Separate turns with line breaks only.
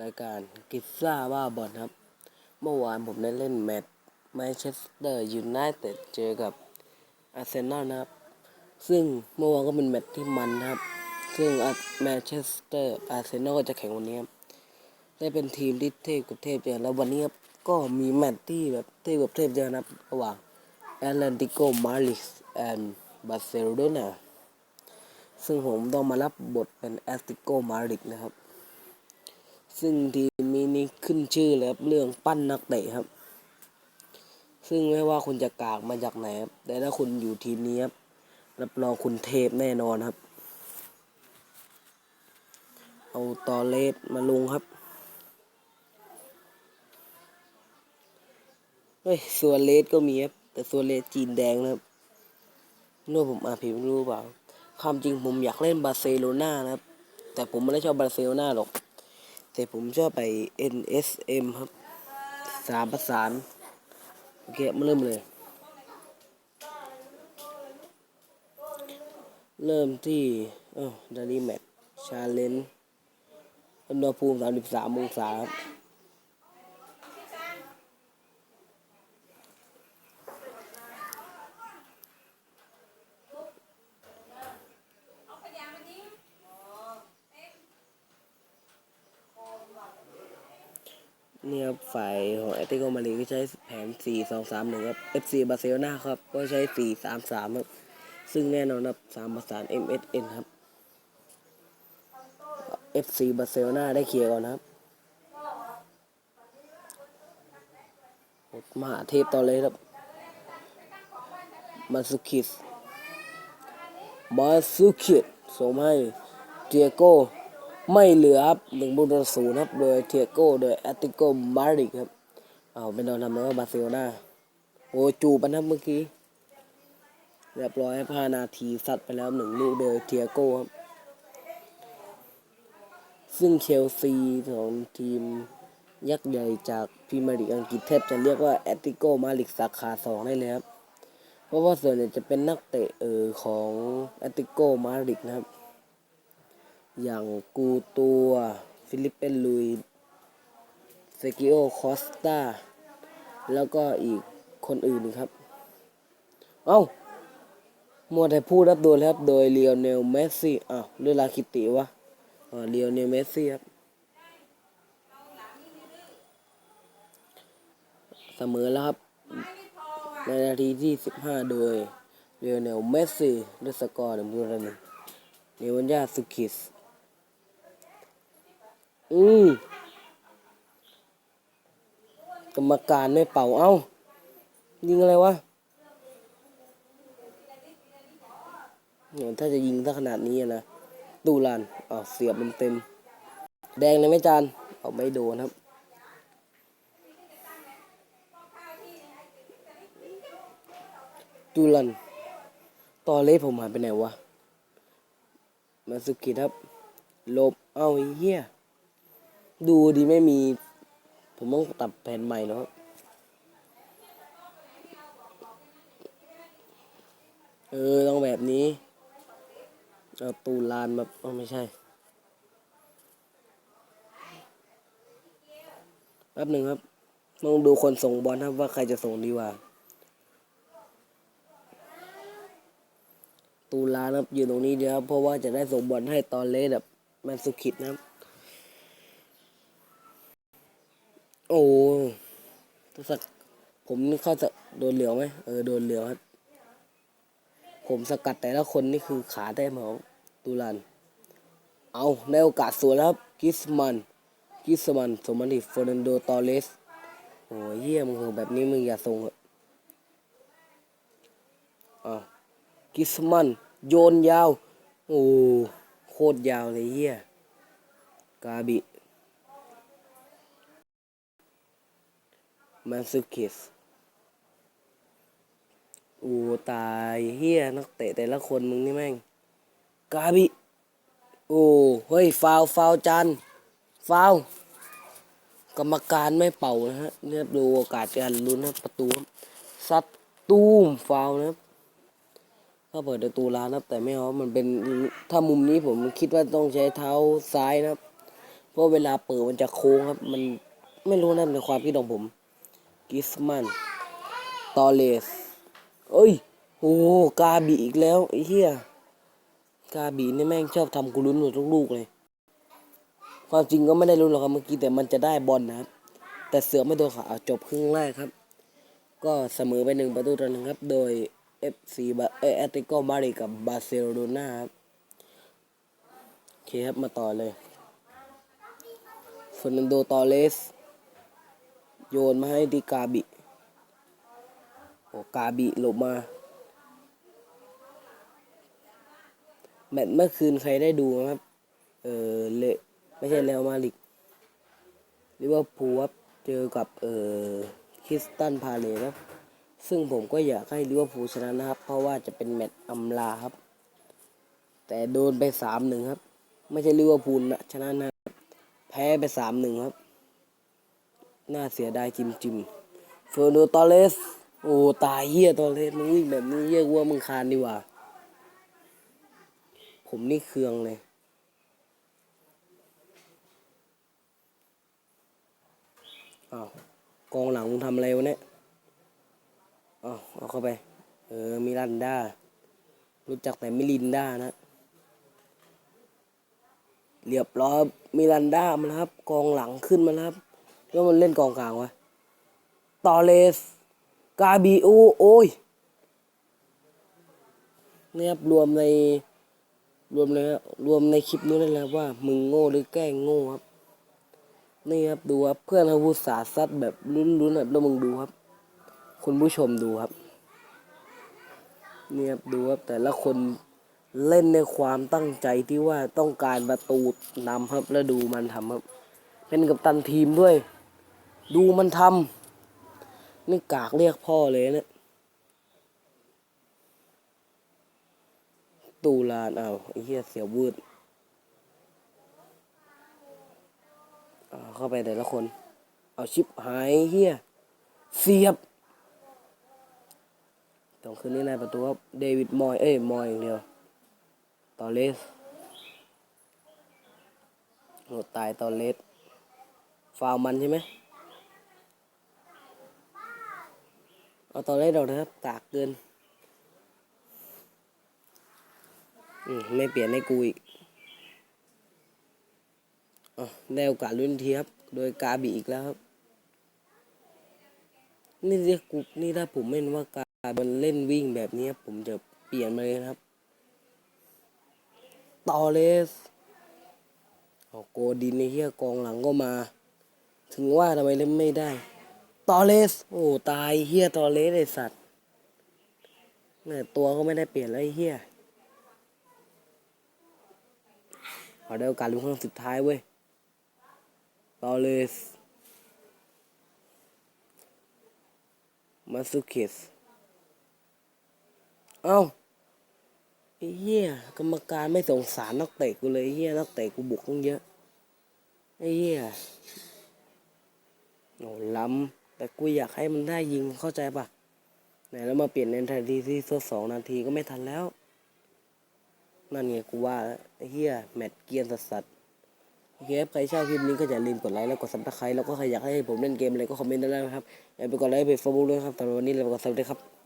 รายการกิฟซ่าว่าบอลครับ เมื่อวานผมได้เล่นแมตช์แมนเชสเตอร์ยูไนเต็ดเจอกับอาร์เซนอลนะครับ ซึ่งเมื่อวานก็เป็นแมตช์ที่มันนะครับ ซึ่งแมนเชสเตอร์อาร์เซนอลก็จะแข่งวันนี้ครับได้เป็นทีมที่เทพกับเทพเจอแล้ววันนี้ครับก็มีแมตช์ที่แบบเทพกับเทพเจอนะครับระหว่างแอตเลนติโกมาริสแอนด์บาร์เซโลนาซึ่งผมต้องมารับบทเป็นแอตเลติโกมาริสนะครับ ซึ่งทีมนี้นี่ขึ้นชื่อเลยครับเรื่องปั้นนักเตะครับ ซึ่งไม่ว่าคุณจะกากมาจากไหนครับแต่ถ้าคุณอยู่ทีมนี้ครับรับรองคุณเทพแน่นอนครับ เอาตอเลสมาลงครับเฮ้ยส่วนเลสก็มีครับแต่ส่วนเลสจีนแดงนะครับนู่นผมอ่านผิดไม่รู้เปล่าความจริงผมอยากเล่นบาร์เซโลนานะครับ แต่ผมไม่ได้ชอบบาร์เซโลนาหรอก แต่ผมชอบไป NSM ครับสามประสานโอเคมาเริ่มเลย เริ่มที่เออดารีแมทชาเลนจ์อุณหภูมิ 33 องศาครับ นี่ยครับฝ่ายของแอตติโกมาดริดก็ใช้แผน 4 2 3 1 ครับ FC บาร์เซโลนาครับ ก็ใช้ 4 3 3 ครับ ซึ่งแน่นอนครับ3ประสาน MSN ครับ FC บาร์เซโลนาได้เคลียร์ก่อนนะครับมหาเทพต่อเลยครับมาสุคิสมาสุคิสส่งมาให้เทียโก ไม่เหลือครับหนึ่งบุตรศูนย์ครับ โดยเทียโก้โดยแอตติโกมาริกครับ เอาเป็นโดนทำแล้วบาร์เซโลนาโอ้จูบันครับเมื่อกี้ เรียบร้อยห้านาทีสัตว์ไปแล้วหนึ่งลูกโดยเทียโก้ครับ ซึ่งเชลซีของทีมยักษ์ใหญ่จากพรีเมียร์ลีกอังกฤษแทบจะเรียกว่าแอตติโกมาริกสาขาสองได้เลยครับ เพราะว่าส่วนใหญ่จะเป็นนักเตะเออของแอตติโกมาริกนะครับ อย่างกูตัว ฟิลิปเปนลุยเซกิโอ คอสตา แล้วก็อีกคนอื่นครับ เอ้ามัวแต่พูดรับโดนครับ โดยเลียวเนลเมสซี่ อ้าวเรือลาคิติวะเลียวเนลเมสซี่ครับเสมอแล้วครับ ในนาทีที่ 15 โดยเลียวเนลเมสซี่ด้วยสกอร์หนึ่งต่อหนึ่งเนวันยาสุคิส อืมกรรมการไม่เป่าเอ้า ยิงอะไรวะเนี่ยถ้าจะยิงถ้าขนาดนี้นะตูลานอ๋อเสียบมันเต็ม แดงเลยไหมจานเอาไม่โดนครับตูลันตอเลสผมหายไปไหนวะ มาสุกิครับ ลบ เอาไอ้เหี้ย ดูดีไม่มี ผมต้องตัดแผ่นใหม่เนาะเออต้องแบบนี้เอาตูลานแบบอ๋อไม่ใช่แป๊บหนึ่งครับต้องดูคนส่งบอลครับว่าใครจะส่งดีกว่า ตูลานครับอยู่ตรงนี้เดียวครับเพราะว่าจะได้ส่งบอลให้ตอนเลสแบบแมนสุขิดนะครับ โอ้ตัวสักผมนี่เข้าจะโดนเหลืองไหมเออโดนเหลืองครับ ผมสกัดแต่ละคนนี่คือขาได้มของตูลานเอาในโอกาสสวนแล้วครับกิสมันกิสมันสมันดิเฟอร์นันโดตอเลสโอ้ยเยี่ยมงแบบนี้มึงอย่าส่งเถอะอ้าวกิสมันโยนยาว โอ้โคตรยาวเลยเฮียกาบิ มันสุกิสโอ้ตายเฮียนักเตะแต่ละคนมึงนี่แม่ง กาบิ โอ้ เฮ้ย ฟาวฟาวจัน ฟาวกรรมการไม่เป่านะฮะเนี่ยดูโอกาสการลุ้นนะประตูซัดตูมฟาวนะถ้าเปิดประตูร้านนะแต่ไม่เอามันเป็นถ้ามุมนี้ผมคิดว่าต้องใช้เท้าซ้ายนะครับ เพราะเวลาเปิดมันจะโค้งครับ มันไม่รู้นั่นเป็นความคิดของผม กิสมันตอเลสเอ้ย โอ้กาบีอีกแล้วไอ้เหี้ยกาบีนี่แม่งชอบทำกูลุ้นหมดทุกลูกเลย ความจริงก็ไม่ได้ลุ้นหรอกครับเมื่อกี้แต่มันจะได้บอลนะครับ แต่เสือไม่โดนขาจบครึ่งแรกครับ ก็เสมอไปหนึ่งประตูต่อหนึ่งครับ โดย FC บาเอแอติโกมาริกับบาร์เซโลนาครับโอเคครับมาต่อเลยฟอร์นันโดตอเลส โยนมาให้ดิกาบิ โอ้กาบิหลบมา แมตช์เมื่อคืนใครได้ดูไหมครับ เออเละไม่ใช่แลวมาลิกลิเวอร์พูลครับเจอกับเออคริสตันพาเลสครับ ซึ่งผมก็อยากให้ลิเวอร์พูลชนะนะครับ เพราะว่าจะเป็นแมตช์อำลาครับ แต่โดนไปสามหนึ่งครับ ไม่ใช่ลิเวอร์พูลนะชนะนะแพ้ไปสามหนึ่งครับ น่าเสียดายจิมจิมเฟอร์โนตอเลส โอ้ตายเหี้ยตอเลสมึงวิ่งแบบนี้เหี้ยกูว่ามึงคานดีกว่า ผมนี่เคืองเลยอ้าวกองหลังมึงทำอะไรวะเนี่ยอ้าวเอาเข้าไป เออมิรันดารู้จักแต่มิลินดานะเรียบร้อยมิรันดามาแล้วครับ กองหลังขึ้นมาแล้วครับ แล้วมันเล่นกองกลางวะตอเลส กาบิโอโอ้ยเนี่ยครับรวมในรวมเลยครับรวมในคลิปนู้นนั่นและว่า มึงโง่หรือแกล้งโง่ครับ นี่ครับดูครับเพื่อนเขาพูดสาซัดแบบลุ้นๆแบบแล้วมึงดูครับ คุณผู้ชมดูครับนี่ครับดูครับแต่ละคนเล่นในความตั้งใจที่ว่าต้องการประตูนำครับแล้วดูมันทำครับ เป็นกับตันทีมด้วย ดูมันทำนี่กากเรียกพ่อเลยเนะี่ยตูลานเอาไอ้เหี้ยเสียววืดเข้าไปแต่ละคน เอาชิปหายเฮียเสียบต้องขึ้นนี่ในประตูครับเดวิดมอย เอ้ยมอยอย่างเดียวตอเลสโหตายตอเลสฟาวมันใช่ไหม เอาตอเลสเรานะครับกากเกินอืมไม่เปลี่ยนให้กูอีกอะได้โอกาสลุ้นทีครับ โดยกาบีอีกแล้วครับ นี่เรียกกูนี่ถ้าผมไม่รู้ว่ากามันเล่นวิ่งแบบนี้ผมจะเปลี่ยนมาเลยนะครับตอเลสเอโกดินในเฮียกองหลังก็มา ถึงว่าทำไมเล่นไม่ได้ ตอเลส โอ้ ตายเฮียตอเลสไอสัตว์เนี่ยตัวก็ไม่ได้เปลี่ยนแล้วไอ้เฮียเอได้โอกาสลุ้นครั้งสุดท้ายเว้ยตอเลส มาสุเคสเอ้าไอ้เหี้ยกรรมการไม่สงสารนักเตะกูเลยเหี้ยนักเตะกูบุกตั้งเยอะไอ้เหี้ยโอ้ล้ำ แต่กูอยากให้มันได้ยิงเข้าใจปะไหนแล้วมาเปลี่ยนในทันทีที่ทดสองนาทีก็ไม่ทันแล้ว นั่นไงกูว่าเฮียแมตช์เกียนสัสๆโอเคครับใครชอบคลิปนี้ก็อย่าลืมกดไลค์แล้วกดซับสไครต์แล้วก็ใครอยากให้ผมเล่นเกมอะไรก็คอมเมนต์ได้เลยนะครับอย่าไปกดไลค์ไปเฟซบุ๊กด้วยครับสำหรับวันนี้เราไปกดซับสได้ครับ